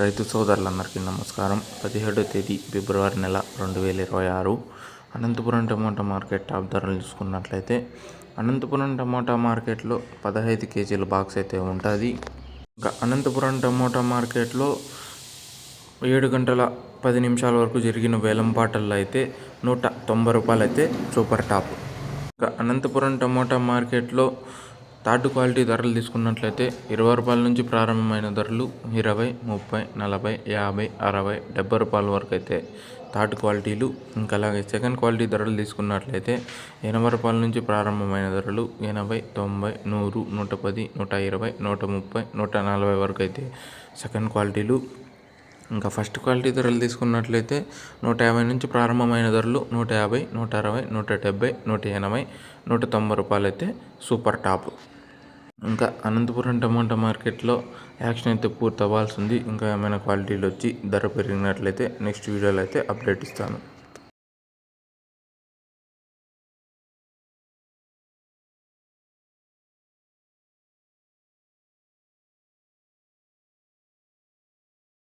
రైతు సోదరులందరికీ నమస్కారం. పదిహేడో తేదీ ఫిబ్రవరి నెల రెండు వేల ఇరవై ఆరు. అనంతపురం టమోటా మార్కెట్ టాప్ ధరలు చూసుకున్నట్లయితే అనంతపురం టమోటా మార్కెట్లో పదహైదు కేజీల బాక్స్ అయితే ఉంటుంది. ఇంకా అనంతపురం టమోటా మార్కెట్లో ఏడు గంటల పది నిమిషాల వరకు జరిగిన వేలం పాటల్లో అయితే నూట తొంభై రూపాయలు అయితే సూపర్ టాప్. ఇంకా అనంతపురం టమోటా మార్కెట్లో థర్డ్ క్వాలిటీ ధరలు తీసుకున్నట్లయితే ఇరవై రూపాయల నుంచి ప్రారంభమైన ధరలు ఇరవై ముప్పై నలభై యాభై అరవై డెబ్బై రూపాయల వరకు అయితే థర్డ్ క్వాలిటీలు. ఇంకా అలాగే సెకండ్ క్వాలిటీ ధరలు తీసుకున్నట్లయితే ఎనభై రూపాయల నుంచి ప్రారంభమైన ధరలు ఎనభై తొంభై నూరు నూట పది నూట ఇరవై నూట ముప్పై నూట నలభై వరకు అయితే సెకండ్ క్వాలిటీలు. ఇంకా ఫస్ట్ క్వాలిటీ ధరలు తీసుకున్నట్లయితే నూట యాభై నుంచి ప్రారంభమైన ధరలు నూట యాభై నూట అరవై నూట డెబ్బై నూట ఎనభై నూట తొంభై రూపాయలు అయితే సూపర్ టాప్. ఇంకా అనంతపురం టమాటా మార్కెట్లో యాక్షన్ అయితే పూర్తి అవ్వాల్సింది. ఇంకా ఏమైనా క్వాలిటీలు వచ్చి ధర పెరిగినట్లయితే నెక్స్ట్ వీడియోలో అయితే అప్డేట్ ఇస్తాను.